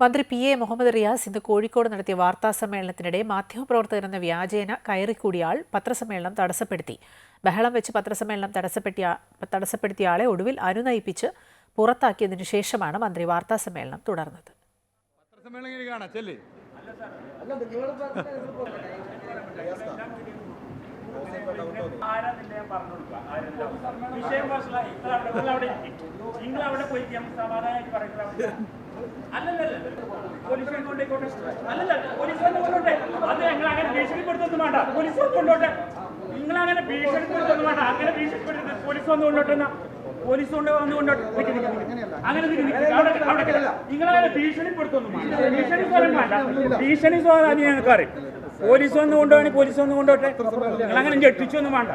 മന്ത്രി P A Muhammad Riyas ഇന്ന് കോഴിക്കോട് നടത്തിയ വാർത്താ സമ്മേളനത്തിനിടെ മാധ്യമപ്രവർത്തകർ എന്ന വ്യാജേന കയറിക്കൂടിയ ആൾ പത്രസമ്മേളനം തടസ്സപ്പെടുത്തി. ബഹളം വെച്ച് പത്രസമ്മേളനം തടസ്സപ്പെടുത്തിയ തടസ്സപ്പെടുത്തിയ ആളെ ഒടുവിൽ അനുനയിപ്പിച്ച് പുറത്താക്കിയതിനു ശേഷമാണ് മന്ത്രി വാർത്താ സമ്മേളനം തുടർന്നത് ആരാന്നില്ല ഞാൻ പറഞ്ഞു കൊടുക്കാം ആരെന്താ വിഷയം മനസ്സിലായി. നിങ്ങൾ നിങ്ങൾ. നിങ്ങൾ പോയിട്ട് നമുക്ക് സമാധാനമായിട്ട് പറയുന്നത് അല്ലല്ല പോലീസ് കൊണ്ടോട്ടെ അല്ലല്ല പോലീസ് വന്ന് കൊണ്ടോട്ടെ അത് ഞങ്ങൾ അങ്ങനെ ഭീഷണിപ്പെടുത്തൊന്നും വേണ്ട. പോലീസ് കൊണ്ടോട്ടെ നിങ്ങൾ അങ്ങനെ ഭീഷണിപ്പെടുത്തൊന്നും വേണ്ട. അങ്ങനെ ഭീഷണിപ്പെടുത്തി പോലീസ് വന്ന് കൊണ്ടോട്ടെ എന്നാ. പോലീസ് കൊണ്ട് വന്ന് കൊണ്ടോട്ടെ. അങ്ങനെ നിങ്ങളങ്ങനെ ഭീഷണിപ്പെടുത്തൊന്നും വേണ്ട. ഭീഷണി സ്വരം വേണ്ട. ഭീഷണി സ്വരം ഞങ്ങൾക്ക് അറിയും. പോലീസ് വന്ന് കൊണ്ടുപോകണേ പോലീസ് വന്ന് കൊണ്ടോട്ടെ. നിങ്ങൾ അങ്ങനെ ഞെട്ടിച്ചൊന്നും വേണ്ട.